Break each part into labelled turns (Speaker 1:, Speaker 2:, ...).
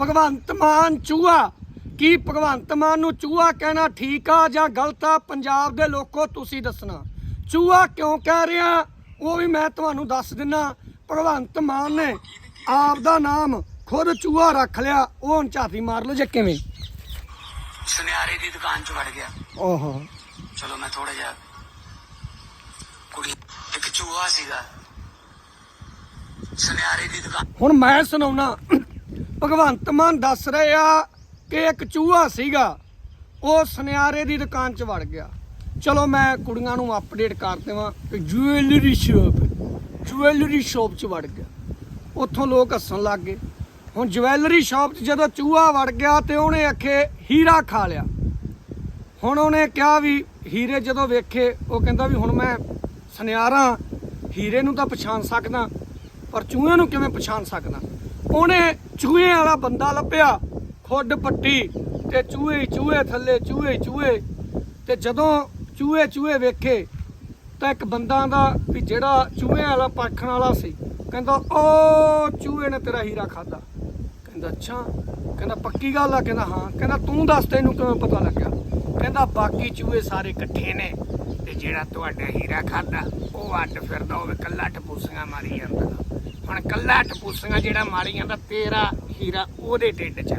Speaker 1: ਭਗਵੰਤ ਮਾਨ ਚੂਹਾ। ਕੀ ਭਗਵੰਤ ਮਾਨ ਨੂੰ ਚੂਹਾ ਕਹਿਣਾ ਠੀਕ ਆ ਜਾਂ ਗਲਤ ਆ? ਪੰਜਾਬ ਦੇ ਲੋਕੋ ਤੁਸੀਂ ਦੱਸਣਾ। ਚੂਹਾ ਕਿਉਂ ਕਹਿ ਰਿਹਾ? ਉਹ ਵੀ ਮੈਂ ਤੁਹਾਨੂੰ ਦੱਸ ਦਿੰਨਾ। ਭਗਵੰਤ ਮਾਨ ਨੇ ਆਪ ਦਾ ਨਾਮ ਖੁਦ ਚੂਹਾ ਰੱਖ ਲਿਆ। ਉਹ ਹੁਣ ਝਾਤੀ ਮਾਰ ਲਓ ਜੇ ਕਿਵੇਂ।
Speaker 2: ਸੁਨਿਆਰੇ ਦੀ ਦੁਕਾਨ 'ਚ ਵੜ ਗਿਆ।
Speaker 1: ਓਹੋ।
Speaker 2: ਚਲੋ ਮੈਂ ਥੋੜਾ ਜਿਹਾ ਕੁੜੀ ਇੱਕ ਚੂਹਾ ਸੀਗਾ। ਸੁਨਿਆਰੇ ਦੀ ਦੁਕਾਨ
Speaker 1: ਹੁਣ ਮੈਂ ਸੁਣਾਉਣਾ। ਭਗਵੰਤ ਮਾਨ ਦੱਸ ਰਹੇ ਆ ਕਿ ਇੱਕ ਚੂਹਾ ਸੀਗਾ, ਉਹ ਸੁਨਿਆਰੇ ਦੀ ਦੁਕਾਨ 'ਚ ਵੜ ਗਿਆ। ਚਲੋ ਮੈਂ ਕੁੜੀਆਂ ਨੂੰ ਅਪਡੇਟ ਕਰ ਦੇਵਾਂ ਕਿ ਜੁਐਲਰੀ ਸ਼ਾਪ ਜੁਐਲਰੀ ਸ਼ਾਪ 'ਚ ਵੜ ਗਿਆ। ਉੱਥੋਂ ਲੋਕ ਹੱਸਣ ਲੱਗ ਗਏ। ਹੁਣ ਜੁਐਲਰੀ ਸ਼ਾਪ 'ਚ ਜਦੋਂ ਚੂਹਾ ਵੜ ਗਿਆ ਤੇ ਉਹਨੇ ਆਖੇ ਹੀਰਾ ਖਾ ਲਿਆ। ਹੁਣ ਉਹਨੇ ਕਿਹਾ ਵੀ ਹੀਰੇ ਜਦੋਂ ਵੇਖੇ, ਉਹ ਕਹਿੰਦਾ ਵੀ ਹੁਣ ਮੈਂ ਸੁਨਿਆਰਾ, ਹੀਰੇ ਨੂੰ ਤਾਂ ਪਛਾਣ ਸਕਦਾ, ਪਰ ਚੂਹੇ ਨੂੰ ਕਿਵੇਂ ਪਛਾਣ ਸਕਦਾ? ਉਹਨੇ ਚੂਹੇ ਵਾਲਾ ਬੰਦਾ ਲੱਭਿਆ, ਖੁੱਡ ਪੱਟੀ ਤੇ ਚੂਹੇ ਚੂਹੇ ਥੱਲੇ, ਚੂਹੇ ਚੂਹੇ। ਤੇ ਜਦੋਂ ਚੂਹੇ ਚੂਹੇ ਵੇਖੇ, ਤਾਂ ਇੱਕ ਬੰਦਾ ਦਾ ਵੀ ਜਿਹੜਾ ਚੂਹੇ ਵਾਲਾ ਪਰਖਣ ਵਾਲਾ ਸੀ, ਕਹਿੰਦਾ ਉਹ ਚੂਹੇ ਨੇ ਤੇਰਾ ਹੀਰਾ ਖਾਦਾ ਕਹਿੰਦਾ, ਅੱਛਾ। ਕਹਿੰਦਾ, ਪੱਕੀ ਗੱਲ ਆ। ਕਹਿੰਦਾ, ਹਾਂ। ਕਹਿੰਦਾ, ਤੂੰ ਦੱਸ ਤੈਨੂੰ ਕਿਵੇਂ ਪਤਾ ਲੱਗਿਆ? ਕਹਿੰਦਾ, ਬਾਕੀ ਚੂਹੇ ਸਾਰੇ ਇਕੱਠੇ ਨੇ ਤੇ ਜਿਹੜਾ ਤੁਹਾਡਾ ਹੀਰਾ ਖਾਦਾ ਉਹ ਅੱਡ ਫਿਰਦਾ ਹੋਵੇ ਕੱਲਾ ਟਪੂਸੀਆਂ ਮਾਰੀ ਜਾਂਦਾ। ਹੁਣ ਕੱਲਾ ਟਪੂਸੀਆਂ ਜਿਹੜਾ ਮਾਰੀਆਂ ਜਾਂਦਾ ਤੇਰਾ ਹੀਰਾ ਉਹਦੇ ਢਿੱਡ 'ਚ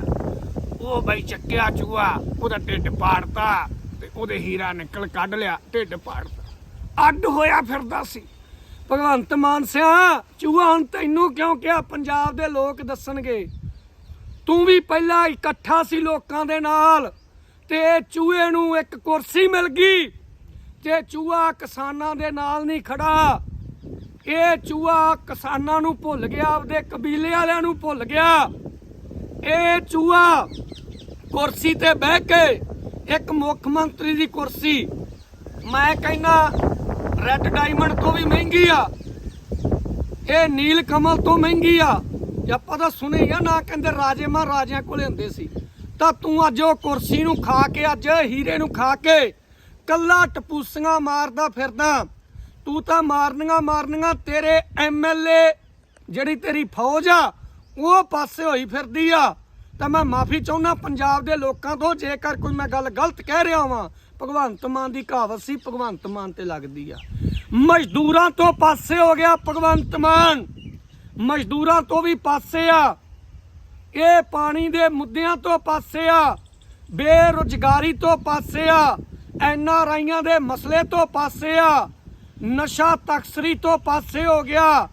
Speaker 1: ਉਹ ਬਈ ਚੱਕਿਆ ਚੂਹਾ, ਉਹਦਾ ਢਿੱਡ ਪਾੜਤਾ ਤੇ ਉਹਦੇ ਹੀਰਾ ਨਿਕਲ ਕੱਢ ਲਿਆ, ਢਿੱਡ ਪਾੜਤਾ। ਅੱਡ ਹੋਇਆ ਫਿਰਦਾ ਸੀ। ਭਗਵੰਤ ਮਾਨ ਸਿਆ, ਚੂਹਾ ਹੁਣ ਤੈਨੂੰ ਕਿਉਂ ਕਿਹਾ? ਪੰਜਾਬ ਦੇ ਲੋਕ ਦੱਸਣਗੇ। ਤੂੰ ਵੀ ਪਹਿਲਾਂ ਇਕੱਠਾ ਸੀ ਲੋਕਾਂ ਦੇ ਨਾਲ ਤੇ ਚੂਹੇ ਨੂੰ ਇੱਕ ਕੁਰਸੀ ਮਿਲ ਗਈ ਤੇ ਚੂਹਾ ਕਿਸਾਨਾਂ ਦੇ ਨਾਲ ਨਹੀਂ ਖੜਾ। ਇਹ ਚੂਹਾ ਕਿਸਾਨਾਂ ਨੂੰ ਭੁੱਲ ਗਿਆ, ਆਪਦੇ ਕਬੀਲੇ ਵਾਲਿਆਂ ਨੂੰ ਭੁੱਲ ਗਿਆ। ਇਹ ਚੂਹਾ ਕੁਰਸੀ ਤੇ ਬਹਿ ਕੇ ਇੱਕ ਮੁੱਖ ਮੰਤਰੀ ਦੀ ਕੁਰਸੀ। ਮੈਂ ਕਹਿੰਦਾ ਰੈੱਡ ਡਾਇਮੰਡ ਤੋਂ ਵੀ ਮਹਿੰਗੀ ਆ। ਇਹ ਨੀਲ ਕਮਲ ਤੋਂ ਮਹਿੰਗੀ ਆ। ਆਪਾਂ ਤਾਂ ਸੁਣੇ ਆ, ਨਾ ਕਹਿੰਦੇ ਰਾਜੇ ਮਹਾਰਾਜਿਆਂ ਕੋਲੇ ਹੁੰਦੇ ਸੀ। ਤਾਂ ਤੂੰ ਅੱਜ ਉਹ ਕੁਰਸੀ ਨੂੰ ਖਾ ਕੇ, ਅੱਜ ਹੀਰੇ ਨੂੰ ਖਾ ਕੇ ਕੱਲਾ ਟਪੂਸੀਆਂ ਮਾਰਦਾ ਫਿਰਦਾ। ਤੂੰ ਤਾਂ ਮਾਰਨੀਆਂ ਮਾਰਨੀਆਂ ਤੇਰੇ ਐਮਐਲਏ ਜਿਹੜੀ ਤੇਰੀ ਫੌਜ ਆ, ਉਹ ਪਾਸੇ ਹੋਈ ਫਿਰਦੀ ਆ। ਤਾਂ ਮੈਂ ਮਾਫੀ ਚਾਹੁੰਦਾ ਪੰਜਾਬ ਦੇ ਲੋਕਾਂ ਤੋਂ, ਜੇਕਰ ਕੋਈ ਮੈਂ ਗੱਲ ਗਲਤ ਕਹਿ ਰਿਹਾ ਵਾਂ, ਭਗਵੰਤ ਮਾਨ ਦੀ ਕਹਾਵਤ ਸੀ, ਭਗਵੰਤ ਮਾਨ ਤੇ ਲੱਗਦੀ ਆ। ਮਜ਼ਦੂਰਾਂ ਤੋਂ ਪਾਸੇ ਹੋ ਗਿਆ ਭਗਵੰਤ ਮਾਨ। ਮਜ਼ਦੂਰਾਂ ਤੋਂ ਵੀ ਪਾਸੇ ਆ। ਇਹ ਪਾਣੀ ਦੇ ਮੁੱਦਿਆਂ ਤੋਂ ਪਾਸੇ ਆ। ਬੇਰੁਜ਼ਗਾਰੀ ਤੋਂ ਪਾਸੇ ਆ। ਐਨਆਰਆਈਆਂ ਦੇ ਮਸਲੇ ਤੋਂ ਪਾਸੇ ਆ। ਨਸ਼ਾ ਤਕਸਰੀ ਤੋਂ ਪਾਸੇ ਹੋ ਗਿਆ।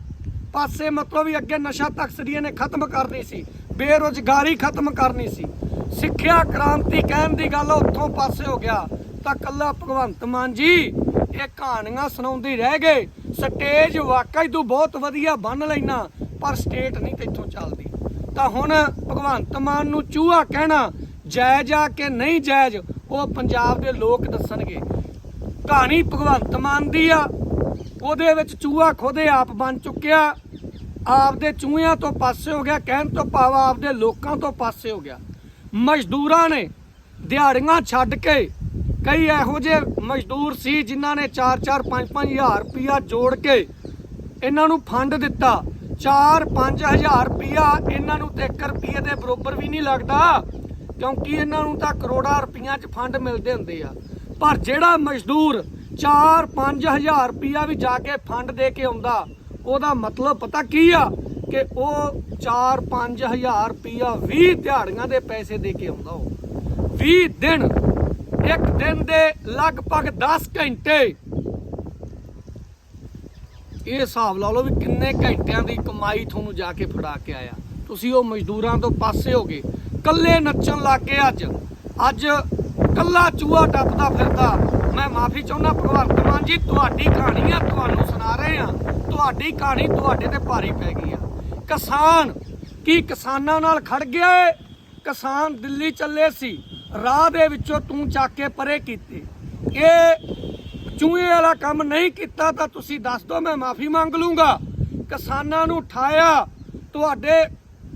Speaker 1: ਪਾਸੇ ਮਤਲਬ ਵੀ ਅੱਗੇ ਨਸ਼ਾ ਤਕਸਰੀਏ ਨੇ ਖਤਮ ਕਰਨੀ ਸੀ। ਬੇਰੁਜ਼ਗਾਰੀ ਖਤਮ ਕਰਨੀ ਸੀ। ਸਿੱਖਿਆ ਕ੍ਰਾਂਤੀ ਕਹਿਣ ਦੀ ਗੱਲ ਉੱਥੋਂ ਪਾਸੇ ਹੋ ਗਿਆ। ਤਾਂ ਕੱਲਾ ਭਗਵੰਤ ਮਾਨ ਜੀ, ਇਹ ਕਹਾਣੀਆਂ ਸੁਣਾਉਂਦੇ ਰਹਿ ਗਏ। ਸਟੇਜ ਵਾਕਈ ਤੂੰ ਬਹੁਤ ਵਧੀਆ ਬੰਨ ਲੈਣਾ, ਪਰ ਸਟੇਟ ਨਹੀਂ ਤੇਥੋਂ ਚੱਲਦੀ। ਤਾਂ ਹੁਣ ਭਗਵੰਤ ਮਾਨ ਨੂੰ ਚੂਹਾ ਕਹਿਣਾ ਜਾਇਜ਼ ਆ ਕਿ ਨਹੀਂ ਜਾਇਜ਼ ਉਹ ਪੰਜਾਬ ਦੇ ਲੋਕ ਦੱਸਣਗੇ। ਕਹਾਣੀ ਭਗਵੰਤ ਮਾਨ ਦੀ ਆ। ਉਹਦੇ ਵਿੱਚ ਚੂਹਾ ਖੋਦੇ ਆਪ ਬਣ ਚੁੱਕਿਆ। ਆਪਦੇ ਚੂਹਿਆਂ ਤੋਂ ਪਾਸੇ ਹੋ ਗਿਆ, ਕਹਿਣ ਤੋਂ ਭਾਵ ਆਪਦੇ ਲੋਕਾਂ ਤੋਂ ਪਾਸੇ ਹੋ ਗਿਆ। ਮਜ਼ਦੂਰਾਂ ਨੇ ਦਿਹਾੜੀਆਂ ਛੱਡ ਕੇ ਕਈ ਇਹੋ ਜਿਹੇ ਮਜ਼ਦੂਰ ਸੀ ਜਿਨ੍ਹਾਂ ਨੇ 4-4 5-5 ਹਜ਼ਾਰ ਰੁਪਇਆ ਜੋੜ ਕੇ ਇਹਨਾਂ ਨੂੰ ਫੰਡ ਦਿੱਤਾ। 4-5000 ਰੁਪਇਆ ਇਹਨਾਂ ਨੂੰ ਤੇ 1 ਰੁਪਏ ਦੇ ਬਰੋਬਰ ਵੀ ਨਹੀਂ ਲੱਗਦਾ, ਕਿਉਂਕਿ ਇਹਨਾਂ ਨੂੰ ਤਾਂ ਕਰੋੜਾਂ ਰੁਪਈਆਂ 'ਚ ਫੰਡ ਮਿਲਦੇ ਹੁੰਦੇ ਆ। ਪਰ ਜਿਹੜਾ ਮਜ਼ਦੂਰ 4-5000 ਰੁਪਇਆ ਵੀ ਜਾ ਕੇ ਫੰਡ ਦੇ ਕੇ ਆਉਂਦਾ, ਉਹਦਾ ਮਤਲਬ ਪਤਾ ਕੀ ਆ? ਕਿ ਉਹ 4-5000 ਰੁਪਇਆ 20 ਦਿਹਾੜੀਆਂ ਦੇ ਪੈਸੇ ਦੇ ਕੇ ਆਉਂਦਾ ਉਹ। 20 ਦਿਨ, ਇੱਕ ਦਿਨ ਦੇ ਲਗਭਗ 10 ਘੰਟੇ। ਇਹ ਹਿਸਾਬ ਲਾ ਲਓ ਵੀ ਕਿੰਨੇ ਘੰਟਿਆਂ ਦੀ ਕਮਾਈ ਤੁਹਾਨੂੰ ਜਾ ਕੇ ਫੜਾ ਕੇ ਆਇਆ। ਤੁਸੀਂ ਉਹ ਮਜ਼ਦੂਰਾਂ ਤੋਂ ਪਾਸੇ ਹੋ ਗਏ। ਕੱਲੇ ਨੱਚਣ ਲੱਗ ਗਏ ਅੱਜ। ਅੱਜ ਕੱਲਾ ਚੂਹਾ ਟੱਪਦਾ ਫਿਰਦਾ। ਮੈਂ ਮਾਫੀ ਚਾਹੁੰਦਾ ਭਗਵੰਤ ਮਾਨ ਜੀ, ਤੁਹਾਡੀ ਕਹਾਣੀ ਆ, ਤੁਹਾਨੂੰ ਸੁਣਾ ਰਹੇ ਆ। ਤੁਹਾਡੀ ਕਹਾਣੀ ਤੁਹਾਡੇ ਤੇ ਭਾਰੀ ਪੈ ਗਈ ਆ। ਕਿਸਾਨ, ਕੀ ਕਿਸਾਨਾਂ ਨਾਲ ਖੜ ਗਿਆ ਏ? ਕਿਸਾਨ ਦਿੱਲੀ ਚੱਲੇ ਸੀ। ਰਾਹ ਦੇ ਵਿੱਚੋਂ ਤੂੰ ਚੱਕ ਕੇ ਪਰੇ ਕੀਤੇ। ਇਹ ਚੂਹੇ ਵਾਲਾ ਕੰਮ ਨਹੀਂ ਕੀਤਾ ਤਾਂ ਤੁਸੀਂ ਦੱਸ ਦਿਓ ਮੈਂ ਮਾਫੀ ਮੰਗ ਲੂੰਗਾ। ਕਿਸਾਨਾਂ ਨੂੰ ਉਠਾਇਆ। ਤੁਹਾਡੇ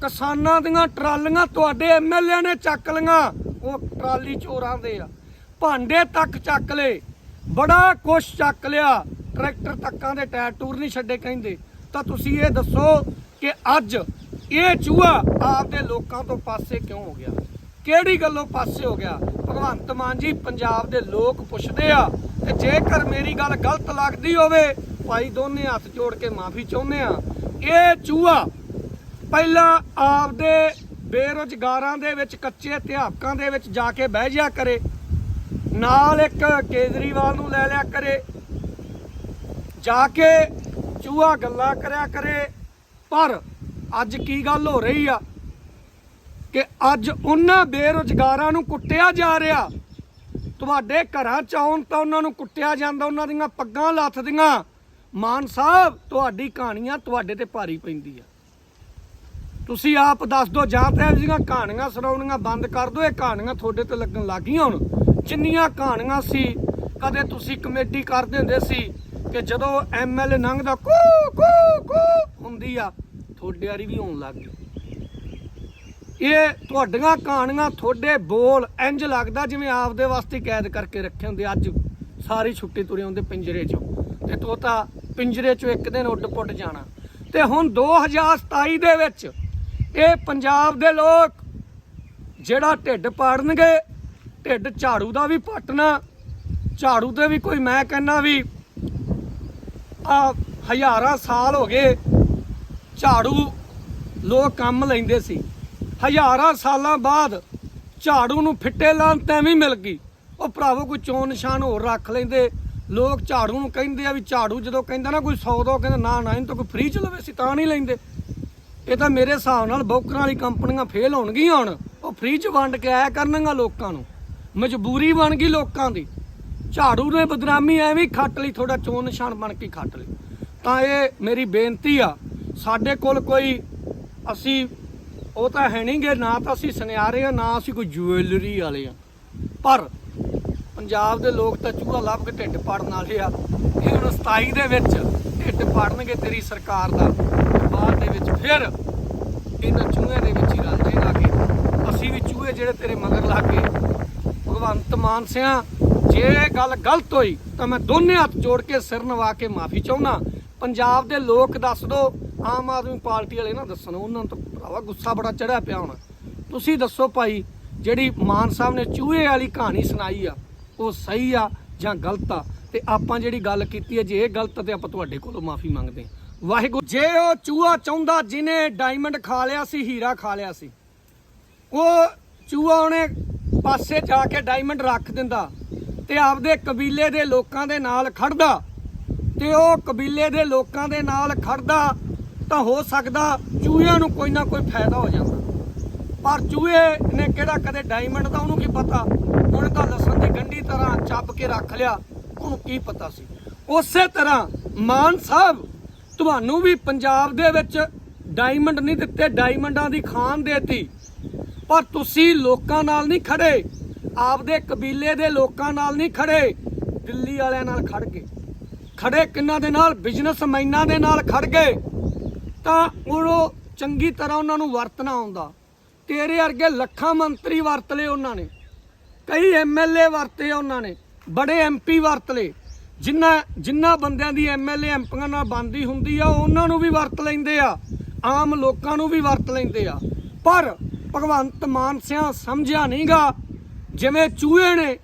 Speaker 1: ਕਿਸਾਨਾਂ ਦੀਆਂ ਟਰਾਲੀਆਂ ਤੁਹਾਡੇ ਐਮਐਲਏ ਨੇ ਚੱਕ ਲੀਆਂ ਟਰਾਲੀ ਚੋਰਾਂ ਦੇ ਆ। ਭਾਂਡੇ ਤੱਕ ਚੱਕ ਲਏ, ਬੜਾ ਕੁਛ ਚੱਕ ਲਿਆ। ਟਰੈਕਟਰ ਤੱਕਾਂ ਦੇ ਟਾਇਰ ਟੂਰ ਨਹੀਂ ਛੱਡੇ ਕਹਿੰਦੇ। ਤਾਂ ਤੁਸੀਂ ਇਹ ਦੱਸੋ ਕਿ ਅੱਜ ਇਹ ਚੂਹਾ ਆਪਦੇ ਲੋਕਾਂ ਤੋਂ ਪਾਸੇ ਕਿਉਂ ਹੋ ਗਿਆ? ਕਿਹੜੀ ਗੱਲੋਂ ਪਾਸੇ ਹੋ ਗਿਆ? ਭਗਵੰਤ ਮਾਨ ਜੀ ਪੰਜਾਬ ਦੇ ਲੋਕ ਪੁੱਛਦੇ ਆ, ਤੇ ਜੇਕਰ ਮੇਰੀ ਗੱਲ ਗਲਤ ਲੱਗਦੀ ਹੋਵੇ, ਭਾਈ ਦੋਨੇ ਹੱਥ ਜੋੜ ਕੇ ਮਾਫੀ ਚਾਹੁੰਦੇ ਆ। ਇਹ ਚੂਹਾ ਪਹਿਲਾਂ ਆਪਦੇ ਬੇਰੁਜ਼ਗਾਰਾਂ ਦੇ ਵਿੱਚ, ਕੱਚੇ ਅਧਿਆਪਕਾਂ ਦੇ ਵਿੱਚ ਜਾ ਕੇ ਬਹਿ ਜਾ ਕਰੇ। ਨਾਲ ਇੱਕ ਕੇਜਰੀਵਾਲ ਨੂੰ ਲੈ ਲਿਆ ਕਰੇ। ਜਾ ਕੇ ਚੂਹਾ ਗੱਲਾਂ ਕਰਿਆ ਕਰੇ। ਪਰ ਅੱਜ ਕੀ ਗੱਲ ਹੋ ਰਹੀ ਆ? ਕਿ ਅੱਜ ਉਹਨਾਂ ਬੇਰੁਜ਼ਗਾਰਾਂ ਨੂੰ ਕੁੱਟਿਆ ਜਾ ਰਿਹਾ। ਤੁਹਾਡੇ ਘਰਾਂ ਚ ਆਉਣ ਤਾਂ ਉਹਨਾਂ ਨੂੰ ਕੁੱਟਿਆ ਜਾਂਦਾ, ਉਹਨਾਂ ਦੀਆਂ ਪੱਗਾਂ ਲੱਥਦੀਆਂ। ਮਾਨ ਸਾਹਿਬ, ਤੁਹਾਡੀ ਕਹਾਣੀਆਂ ਤੁਹਾਡੇ ਤੇ ਭਾਰੀ ਪੈਂਦੀ ਆ। ਤੁਸੀਂ ਆਪ ਦੱਸ ਦਿਓ, ਜਾਂ ਤਾਂ ਇਹੋ ਕਹਾਣੀਆਂ ਸੁਣਾਉਣੀਆਂ ਬੰਦ ਕਰ ਦਿਓ, ਇਹ ਕਹਾਣੀਆਂ ਤੁਹਾਡੇ ਤੇ ਲੱਗਣ ਲੱਗੀਆਂ ਹੁਣ। ਜਿੰਨੀਆਂ ਕਹਾਣੀਆਂ ਸੀ, ਕਦੇ ਤੁਸੀਂ ਕਮੇਟੀ ਕਰਦੇ ਹੁੰਦੇ ਸੀ ਕਿ ਜਦੋਂ ਐਮਐਲਏ ਲੰਘਦਾ, ਕੂ ਕੂ ਕੂ ਹੁੰਦੀ ਆ, ਤੁਹਾਡੇ ਵਾਰੀ ਵੀ ਹੋਣ ਲੱਗ ਗਈ। ਇਹ ਤੁਹਾਡੀਆਂ ਕਹਾਣੀਆਂ, ਤੁਹਾਡੇ ਬੋਲ ਇੰਜ ਲੱਗਦਾ ਜਿਵੇਂ ਆਪਦੇ ਵਾਸਤੇ ਕੈਦ ਕਰਕੇ ਰੱਖੇ ਹੁੰਦੇ ਅੱਜ ਸਾਰੀ ਛੁੱਟੀ ਤੁਰੇ ਹੁੰਦੇ ਪਿੰਜਰੇ 'ਚੋਂ। ਤੇ ਤੋਤਾ ਪਿੰਜਰੇ 'ਚੋਂ ਇੱਕ ਦਿਨ ਉੱਡ ਪੁੱਟ ਜਾਣਾ। ਤੇ ਹੁਣ 2027 ਦੇ ਵਿੱਚ ਇਹ ਪੰਜਾਬ ਦੇ ਲੋਕ ਜਿਹੜਾ ਢਿੱਡ ਪਾੜਨਗੇ, ਢਿੱਡ ਝਾੜੂ ਦਾ ਵੀ ਪੱਟਣਾ, ਝਾੜੂ ਤੇ ਵੀ ਕੋਈ ਮੈਂ ਕਹਿੰਨਾ ਵੀ ਆ ਹਜ਼ਾਰਾਂ ਸਾਲ ਹੋ ਗਏ ਝਾੜੂ ਲੋਕ ਕੰਮ ਲੈਂਦੇ ਸੀ। ਹਜ਼ਾਰਾਂ ਸਾਲਾਂ ਬਾਅਦ ਝਾੜੂ ਨੂੰ ਫਿੱਟੇ ਲਾਉਣ ਤੇ ਮਿਲ ਗਈ। ਉਹ ਭਰਾਵੋ ਕੋਈ ਚੋਣ ਨਿਸ਼ਾਨ ਹੋਰ ਰੱਖ ਲੈਂਦੇ। ਲੋਕ ਝਾੜੂ ਨੂੰ ਕਹਿੰਦੇ ਆ ਵੀ ਝਾੜੂ ਜਦੋਂ ਕਹਿੰਦਾ ਨਾ ਕੋਈ 100 ਦੋ ਕਹਿੰਦਾ ਨਾ ਨਾ, ਇਹਨੂੰ ਤਾਂ ਕੋਈ ਫ੍ਰੀ ਚ ਲਵੇ ਸੀ ਤਾਂ ਨਹੀਂ ਲੈਂਦੇ। ਇਹ ਤਾਂ ਮੇਰੇ ਹਿਸਾਬ ਨਾਲ ਬੋਕਰਾਂ ਵਾਲੀ ਕੰਪਨੀਆਂ ਫੇਲ ਹੋਣਗੀਆਂ ਹੁਣ। ਉਹ ਫ੍ਰੀ ਚ ਵੰਡ ਕੇ ਆਇਆ ਕਰਨਗੀਆਂ ਲੋਕਾਂ ਨੂੰ। ਮਜਬੂਰੀ ਬਣ ਗਈ ਲੋਕਾਂ ਦੀ। ਝਾੜੂ ਨੇ ਬਦਨਾਮੀ ਐਵੇਂ ਖੱਟ ਲਈ ਥੋੜਾ ਚੋਣ ਨਿਸ਼ਾਨ ਬਣ ਕੇ ਖੱਟ ਲਈ ਤਾਂ ਇਹ ਮੇਰੀ ਬੇਨਤੀ ਆ, ਸਾਡੇ ਕੋਲ ਕੋਈ ਅਸੀਂ, ਉਹ ਤਾਂ ਹੈ ਨਹੀਂਗੇ ਨਾ ਤਾਂ ਅਸੀਂ ਸੁਨਿਆਰੇ ਆ, ਨਾ ਅਸੀਂ ਕੋਈ ਜੁਐਲਰੀ ਵਾਲੇ ਆ। ਪਰ ਪੰਜਾਬ ਦੇ ਲੋਕ ਤਾਂ ਚੂਹਾ ਲੱਭ ਕੇ ਢਿੱਡ ਪਾੜਨ ਵਾਲੇ ਆ। ਇਹ ਹੁਣ 27 ਦੇ ਵਿੱਚ ਢਿੱਡ ਪਾੜਨਗੇ ਤੇਰੀ ਸਰਕਾਰ ਦਾ। ਬਾਅਦ ਦੇ ਵਿੱਚ ਫਿਰ ਇਹਨਾਂ ਚੂਹੇ ਦੇ ਵਿੱਚ ਹੀ ਰਲ ਜਾਏਗਾ ਅਸੀਂ ਵੀ ਚੂਹੇ ਜਿਹੜੇ ਤੇਰੇ ਮਗਰ ਲੱਗ ਗਏ ਭਗਵੰਤ ਮਾਨ ਸਿਆ, ਜੇ ਗੱਲ ਗਲਤ ਹੋਈ, ਤਾਂ ਮੈਂ ਦੋਨੇ ਹੱਥ ਜੋੜ ਕੇ ਸਿਰ ਨਵਾ ਕੇ ਮਾਫੀ ਚਾਹੁੰਦਾ। ਪੰਜਾਬ ਦੇ ਲੋਕ ਦੱਸ ਦੋ, ਆਮ ਆਦਮੀ ਪਾਰਟੀ ਵਾਲੇ ਨਾ ਦੱਸਣ। ਉਹਨਾਂ ਨੂੰ ਤਾਂ ਭਰਾਵਾ ਗੁੱਸਾ ਬੜਾ ਚੜਿਆ ਪਿਆ ਹੋਣਾ। ਤੁਸੀਂ ਦੱਸੋ ਭਾਈ, ਜਿਹੜੀ ਮਾਨ ਸਾਹਿਬ ਨੇ ਚੂਹੇ ਵਾਲੀ ਕਹਾਣੀ ਸੁਣਾਈ ਆ, ਉਹ ਸਹੀ ਆ ਜਾਂ ਗਲਤ ਆ? ਤੇ ਆਪਾਂ ਜਿਹੜੀ ਗੱਲ ਕੀਤੀ ਹੈ, ਜੇ ਇਹ ਗਲਤ ਆ ਤੇ ਆਪਾਂ ਤੁਹਾਡੇ ਕੋਲੋਂ ਮਾਫੀ ਮੰਗਦੇ ਹਾਂ। ਵਾਹਿਗੁਰੂ, ਜੇ ਉਹ ਚੂਹਾ ਚਾਹੁੰਦਾ ਜਿਹਨੇ ਡਾਇਮੰਡ ਖਾ ਲਿਆ ਸੀ, ਹੀਰਾ ਖਾ ਲਿਆ ਸੀ, ਉਹ ਚੂਹਾ ਉਹਨੇ ਪਾਸੇ ਜਾ ਕੇ ਡਾਇਮੰਡ ਰੱਖ ਦਿੰਦਾ ਤੇ ਆਪਦੇ ਕਬੀਲੇ ਦੇ ਲੋਕਾਂ ਦੇ ਨਾਲ ਖੜਦਾ ਤੇ ਉਹ ਕਬੀਲੇ ਦੇ ਲੋਕਾਂ ਦੇ ਨਾਲ ਖੜਦਾ ਤਾਂ ਹੋ ਸਕਦਾ ਚੂਹਿਆਂ ਨੂੰ ਕੋਈ ਨਾ ਕੋਈ ਫਾਇਦਾ ਹੋ ਜਾਂਦਾ। ਪਰ ਚੂਹੇ ਨੇ ਕਿਹੜਾ ਕਦੇ ਡਾਇਮੰਡ ਦਾ, ਉਹਨੂੰ ਕੀ ਪਤਾ? ਹੁਣ ਤਾਂ ਲਸਣ ਦੀ ਗੰਢੀ ਤਰ੍ਹਾਂ ਚੱਪ ਕੇ ਰੱਖ ਲਿਆ। ਉਹਨੂੰ ਕੀ ਪਤਾ ਸੀ? ਉਸੇ ਤਰ੍ਹਾਂ ਮਾਨ ਸਾਹਿਬ, ਤੁਹਾਨੂੰ ਵੀ ਪੰਜਾਬ ਦੇ ਵਿੱਚ ਡਾਇਮੰਡ ਨਹੀਂ ਦਿੱਤੇ ਡਾਇਮੰਡਾਂ ਦੀ ਖਾਨ ਦੇਤੀ। ਪਰ ਤੁਸੀਂ ਲੋਕਾਂ ਨਾਲ ਨਹੀਂ ਖੜੇ। ਆਪਦੇ ਕਬੀਲੇ ਦੇ ਲੋਕਾਂ ਨਾਲ ਨਹੀਂ ਖੜੇ। ਦਿੱਲੀ ਵਾਲਿਆਂ ਨਾਲ ਖੜ ਗਏ। ਖੜੇ ਕਿੰਨਾਂ ਦੇ ਨਾਲ? ਬਿਜ਼ਨਸਮੈਨਾਂ ਦੇ ਨਾਲ ਖੜ ਗਏ। ਤਾਂ ਉਹ ਚੰਗੀ ਤਰ੍ਹਾਂ ਉਹਨਾਂ ਨੂੰ ਵਰਤਣਾ ਆਉਂਦਾ। ਤੇਰੇ ਵਰਗੇ ਲੱਖਾਂ ਮੰਤਰੀ ਵਰਤ ਲਏ ਉਹਨਾਂ ਨੇ। ਕਈ ਐਮਐਲਏ ਵਰਤੇ ਉਹਨਾਂ ਨੇ। ਬੜੇ ਐਮਪੀ ਵਰਤ ਲਏ। ਜਿੰਨਾ ਜਿੰਨਾ ਬੰਦਿਆਂ ਦੀ ਐਮਐਲਏ ਐਮਪੀਆਂ ਨਾਲ ਬੰਦੀ ਹੁੰਦੀ ਆ, ਉਹਨਾਂ ਨੂੰ ਵੀ ਵਰਤ ਲੈਂਦੇ ਆ। ਆਮ ਲੋਕਾਂ ਨੂੰ ਵੀ ਵਰਤ ਲੈਂਦੇ ਆ। ਪਰ ਭਗਵੰਤ ਮਾਨ ਸਿਆ ਸਮਝਿਆ ਨਹੀਂਗਾ। ਜਿਵੇਂ ਚੂਹੇ ਨੇ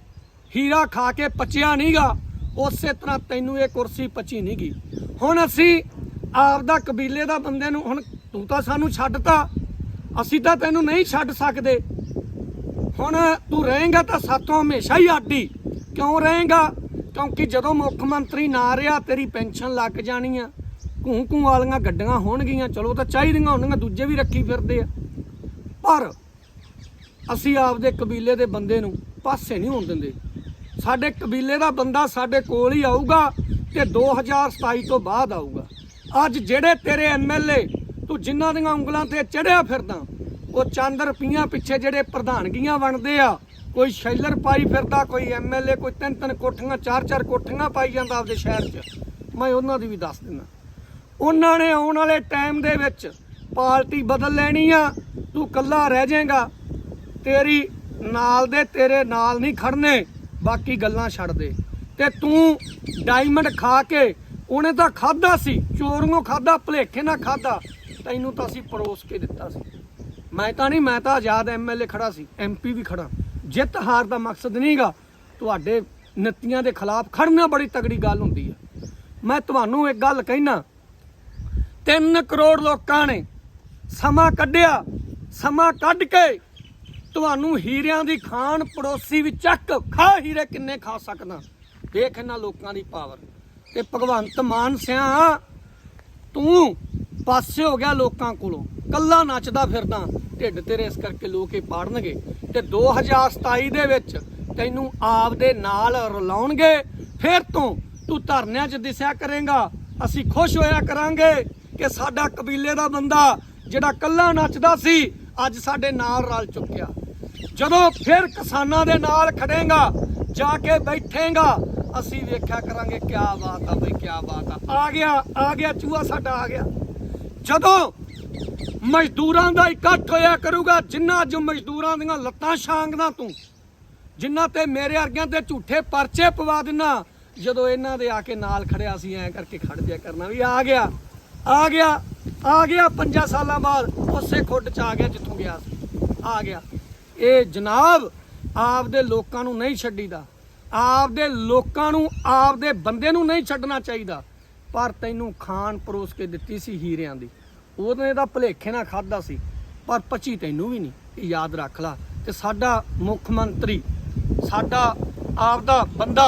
Speaker 1: ਹੀਰਾ ਖਾ ਕੇ ਪਚਿਆ ਨਹੀਂਗਾ, ਉਸੇ ਤਰ੍ਹਾਂ ਤੈਨੂੰ ਇਹ ਕੁਰਸੀ ਪਚੀ ਨਹੀਂਗੀ। ਹੁਣ ਅਸੀਂ ਆਪਦਾ ਕਬੀਲੇ ਦਾ ਬੰਦੇ ਨੂੰ, ਹੁਣ ਤੂੰ ਤਾਂ ਸਾਨੂੰ ਛੱਡਤਾ। ਅਸੀਂ ਤਾਂ ਤੈਨੂੰ ਨਹੀਂ ਛੱਡ ਸਕਦੇ। ਹੁਣ ਤੂੰ ਰਹੇਂਗਾ ਤਾਂ ਸਾਥੋਂ ਹਮੇਸ਼ਾ ਹੀ ਆਡੀ। ਕਿਉਂ ਰਹੇਗਾ? ਕਿਉਂਕਿ ਜਦੋਂ ਮੁੱਖ ਮੰਤਰੀ ਨਾ ਰਿਹਾ, ਤੇਰੀ ਪੈਨਸ਼ਨ ਲੱਗ ਜਾਣੀ ਆ। ਘੂੰ ਘੂੰ ਵਾਲੀਆਂ ਗੱਡੀਆਂ ਹੋਣਗੀਆਂ। ਚਲੋ ਤਾਂ ਚਾਹੀਦੀਆਂ ਹੋਣਗੀਆਂ, ਦੂਜੇ ਵੀ ਰੱਖੀ ਫਿਰਦੇ ਆ। ਪਰ ਅਸੀਂ ਆਪਦੇ ਕਬੀਲੇ ਦੇ ਬੰਦੇ ਨੂੰ ਪਾਸੇ ਨਹੀਂ ਹੋਣ ਦਿੰਦੇ। ਸਾਡੇ ਕਬੀਲੇ ਦਾ ਬੰਦਾ ਸਾਡੇ ਕੋਲ ਹੀ ਆਊਗਾ ਤੇ 2027 ਤੋਂ ਬਾਅਦ ਆਊਗਾ। ਅੱਜ ਜਿਹੜੇ ਤੇਰੇ ਐਮਐਲਏ ਤੂੰ ਜਿਨ੍ਹਾਂ ਦੀਆਂ ਉਂਗਲਾਂ ਤੇ ਚੜਿਆ ਫਿਰਦਾ, ਉਹ ਚੰਦ ਰੁਪਈਆਂ ਪਿੱਛੇ ਜਿਹੜੇ ਪ੍ਰਧਾਨਗੀਆਂ ਬਣਦੇ ਆ ਕੋਈ ਸ਼ੈਲਰ ਪਾਈ ਫਿਰਦਾ, ਕੋਈ ਐਮਐਲਏ ਕੋਈ ਤਿੰਨ ਤਿੰਨ ਕੋਠੀਆਂ, ਚਾਰ ਚਾਰ ਕੋਠੀਆਂ ਪਾਈ ਜਾਂਦਾ ਆਪਦੇ ਸ਼ਹਿਰ 'ਚ। ਮੈਂ ਉਹਨਾਂ ਦੀ ਵੀ ਦੱਸ ਦਿੰਦਾ। ਉਹਨਾਂ ਨੇ ਆਉਣ ਵਾਲੇ ਟਾਈਮ ਦੇ ਵਿੱਚ ਪਾਰਟੀ ਬਦਲ ਲੈਣੀ ਆ, ਤੂੰ ਕੱਲਾ ਰਹਿ ਜਾਏਗਾ। ਤੇਰੀ ਨਾਲ ਦੇ ਤੇਰੇ ਨਾਲ ਨਹੀਂ ਖੜਨੇ, ਬਾਕੀ ਗੱਲਾਂ ਛੱਡ ਦੇ। ਤੇ ਤੂੰ ਡਾਇਮੰਡ ਖਾ ਕੇ, ਉਹਨੇ ਤਾਂ ਖਾਦਾ ਸੀ ਚੋਰੀਆਂ ਖਾਦਾ ਭਲੇਖੇ ਨਾਲ ਖਾਦਾ ਤੈਨੂੰ ਤਾਂ ਅਸੀਂ ਪਰੋਸ ਕੇ ਦਿੱਤਾ ਸੀ। ਮੈਂ ਤਾਂ ਨਹੀਂ, ਮੈਂ ਤਾਂ ਆਜ਼ਾਦ ਐਮਐਲਏ ਖੜਾ ਸੀ ਐਮਪੀ ਵੀ ਖੜਾ ਜਿੱਤ ਹਾਰ ਦਾ ਮਕਸਦ ਨਹੀਂਗਾ। ਤੁਹਾਡੇ ਨੀਤੀਆਂ ਦੇ ਖਿਲਾਫ ਖੜਨਾ ਬੜੀ ਤਗੜੀ ਗੱਲ ਹੁੰਦੀ ਆ। ਮੈਂ ਤੁਹਾਨੂੰ ਇੱਕ ਗੱਲ ਕਹਿਣਾ 3 ਕਰੋੜ ਲੋਕਾਂ ਨੇ ਸਮਾਂ ਕੱਢਿਆ, ਸਮਾਂ ਕੱਢ ਕੇ ਤੁਹਾਨੂੰ ਹੀਰਿਆਂ ਦੀ ਖਾਨ ਪੜੋਸੀ ਵੀ ਚੱਕ ਖਾ ਹੀਰੇ ਕਿੰਨੇ ਖਾ ਸਕਦਾ। ਦੇਖ ਇਹਨਾਂ ਲੋਕਾਂ ਦੀ ਪਾਵਰ ਤੇ ਭਗਵੰਤ ਮਾਨ ਸਿਆ, ਤੂੰ ਪਾਸੇ ਹੋ ਗਿਆ ਲੋਕਾਂ ਕੋਲੋਂ। ਕੱਲਾ ਨੱਚਦਾ ਫਿਰਦਾ, ਢਿੱਡ ਤੇਰੇ ਇਸ ਕਰਕੇ ਲੋਕ ਇਹ ਪਾੜਨਗੇ। ਤੇ 2027 ਦੇ ਵਿੱਚ ਤੈਨੂੰ ਆਪ ਦੇ ਨਾਲ ਰਲਾਉਣਗੇ, ਫਿਰ ਤੋਂ ਤੂੰ ਧਰਨਿਆਂ 'ਚ ਦਿਸਿਆ ਕਰੇਗਾ। ਅਸੀਂ ਖੁਸ਼ ਹੋਇਆ ਕਰਾਂਗੇ ਕਿ ਸਾਡਾ ਕਬੀਲੇ ਦਾ ਬੰਦਾ, ਜਿਹੜਾ ਕੱਲਾ ਨੱਚਦਾ ਸੀ, ਅੱਜ ਸਾਡੇ ਨਾਲ ਰਲ ਚੁੱਕਿਆ। ਜਦੋਂ ਫਿਰ ਕਿਸਾਨਾਂ ਦੇ ਨਾਲ ਖੜੇਗਾ, ਜਾ ਕੇ ਬੈਠੇਗਾ, ਅਸੀਂ ਵੇਖਿਆ ਕਰਾਂਗੇ ਕੀ ਬਾਤ ਆ ਬਈ ਕੀ ਬਾਤ ਆ। ਆ ਗਿਆ ਆ ਗਿਆ, ਚੂਹਾ ਸਾਡਾ ਆ ਗਿਆ। ਜਦੋਂ ਮਜ਼ਦੂਰਾਂ ਦਾ ਇਕੱਠ ਹੋਇਆ ਕਰੂਗਾ, ਜਿੰਨਾ ਅੱਜ ਮਜ਼ਦੂਰਾਂ ਦੀਆਂ ਲੱਤਾਂ ਛਾਂਗਦਾ ਤੂੰ, ਜਿੰਨਾ ਤੇ ਮੇਰੇ ਵਰਗਿਆਂ ਤੇ ਝੂਠੇ ਪਰਚੇ ਪਵਾ ਦਿਨਾ ਜਦੋਂ ਇਹਨਾਂ ਦੇ ਆ ਕੇ ਨਾਲ ਖੜਿਆ ਸੀ, ਐ ਕਰਕੇ ਖੜ ਜਿਆ ਕਰਨਾ ਵੀ ਆ ਗਿਆ ਆ ਗਿਆ ਆ ਗਿਆ ਪੰਜਾਂ ਸਾਲਾਂ ਬਾਅਦ, ਉਸੇ ਖੁੱਡ ਚ ਆ ਗਿਆ ਜਿੱਥੋਂ ਗਿਆ ਸੀ, ਆ ਗਿਆ। ਇਹ ਜਨਾਬ ਆਪਦੇ ਲੋਕਾਂ ਨੂੰ ਨਹੀਂ ਛੱਡੀਦਾ, ਆਪਦੇ ਲੋਕਾਂ ਨੂੰ, ਆਪਦੇ ਬੰਦੇ ਨੂੰ ਨਹੀਂ ਛੱਡਣਾ ਚਾਹੀਦਾ। ਪਰ ਤੈਨੂੰ ਖਾਣ ਪਰੋਸ ਕੇ ਦਿੱਤੀ ਸੀ ਹੀਰਿਆਂ ਦੀ। ਉਹਨੇ ਦਾ ਭਲੇਖੇ ਨਾਲ ਖਾਦਾ ਸੀ, ਪਰ ਪਚੀ ਤੈਨੂੰ ਵੀ ਨਹੀਂ, ਇਹ ਯਾਦ ਰੱਖ ਲੈ। ਤੇ ਸਾਡਾ ਮੁੱਖ ਮੰਤਰੀ, ਸਾਡਾ ਆਪਦਾ ਬੰਦਾ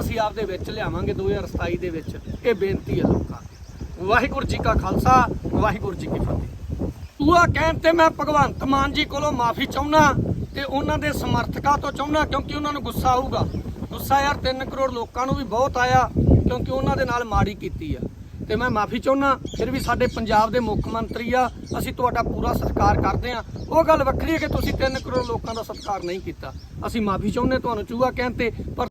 Speaker 1: ਅਸੀਂ ਆਪਦੇ ਵਿੱਚ ਲਿਆਵਾਂਗੇ 2027 ਦੇ ਵਿੱਚ। ਇਹ ਬੇਨਤੀ ਹੈ ਲੋਕਾਂ ਦੀ। ਵਾਹਿਗੁਰੂ ਜੀ ਕਾ ਖਾਲਸਾ, ਵਾਹਿਗੁਰੂ ਜੀ ਕੀ ਫਤਿਹ। ਪੂਰਾ ਕਹਿਣ ਤੇ ਮੈਂ ਭਗਵੰਤ ਮਾਨ ਜੀ ਕੋਲੋਂ ਮਾਫੀ ਚਾਹੁੰਦਾ ਤੇ ਉਹਨਾਂ ਦੇ ਸਮਰਥਕਾਂ ਤੋਂ ਚਾਹੁੰਦਾ ਕਿਉਂਕਿ ਉਹਨਾਂ ਨੂੰ ਗੁੱਸਾ ਆਊਗਾ। ਗੁੱਸਾ ਯਾਰ 3 ਕਰੋੜ ਲੋਕਾਂ ਨੂੰ ਵੀ ਬਹੁਤ ਆਇਆ। ਕਿਉਂਕਿ ਉਹਨਾਂ ਦੇ ਨਾਲ ਮਾੜੀ ਕੀਤੀ ਆ। ਤੇ ਮੈਂ ਮਾਫੀ ਚਾਹੁੰਦਾ ਫਿਰ ਵੀ ਸਾਡੇ ਪੰਜਾਬ ਦੇ ਮੁੱਖ ਮੰਤਰੀ ਆ, ਅਸੀਂ ਤੁਹਾਡਾ ਪੂਰਾ ਸਤਿਕਾਰ ਕਰਦੇ ਆ। ਉਹ ਗੱਲ ਵੱਖਰੀ ਹੈ ਕਿ ਤੁਸੀਂ 3 ਕਰੋੜ ਲੋਕਾਂ ਦਾ ਸਤਿਕਾਰ ਨਹੀਂ ਕੀਤਾ। ਅਸੀਂ ਮਾਫੀ ਚਾਹੁੰਦੇ ਤੁਹਾਨੂੰ ਚੂਹਾ ਕਹਿਣ ਤੇ, ਪਰ